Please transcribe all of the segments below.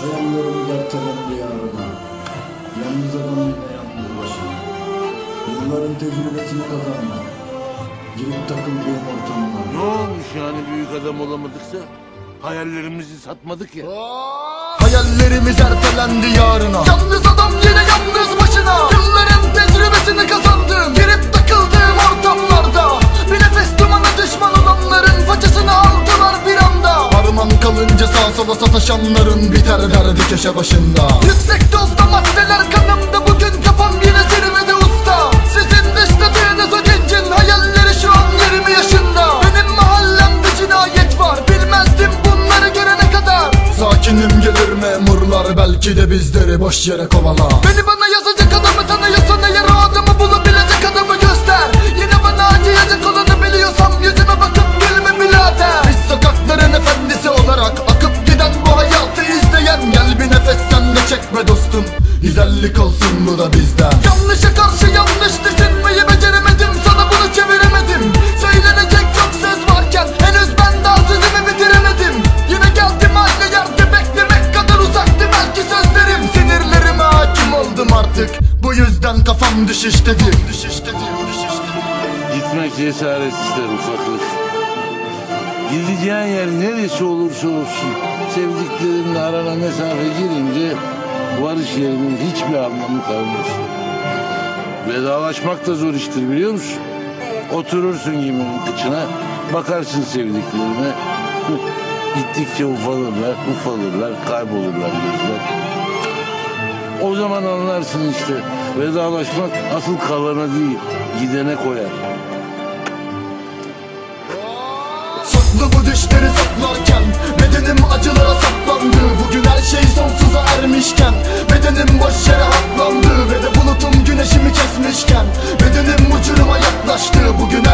Hayallerimiz ertelendi yarına Yalnız adam yine yalnız başına Yılların tecrübesini kazanma Girip takıldığım ortamına Ne olmuş yani büyük adam olamadıksa? Hayallerimizi satmadık ya. Hayallerimiz ertelendi yarına Yalnız sola sataşanların Biter derdi köşe başında. Yüksek dozda maddeler kanımda Bugün kafam yine zirvede usta. Sizin dışladığınız o gencin Hayalleri şu an 20 yaşında. Benim mahallemde cinayet var Bilmezdim bunları görene kadar. Sakinim gelir memurlar Belki de bizleri boş yere kovala Beni bana yazacak adamı tanıyorsan Eğer o adamı bulabilecek Güzellik olsun bu da bizden Yanlışa karşı yanlış düşünmeyi beceremedim Sana bunu çeviremedim. Söylenecek çok söz varken Henüz ben daha sözümü bitiremedim. Yine geldim aynı yerde beklemek kadar uzaktı belki sözlerim. Sinirlerime hakim oldum artık Bu yüzden kafam Düşüştedir, düşüştedir Gitmek cesaret ister ufaklık. Gideceğin yer neresi olursa olsun sevdiklerinle arana mesafe girince varış yerinin hiçbir anlamı kalmaz. Vedalaşmak da zor iştir biliyor musun? Oturursun geminin kıçına, bakarsın sevdiklerine. Gittikçe ufalırlar, ufalırlar, kaybolurlar gözler. O zaman anlarsın işte vedalaşmak asıl kalana değil, gidene koyar. Saklı bu düşleri saklarken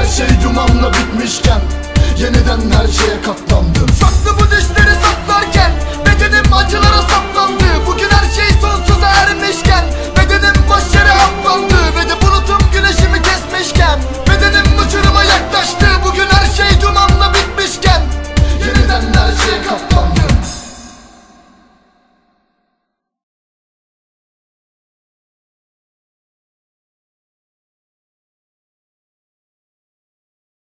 her şey dumanla bitmişken Yeniden her şeye katlandım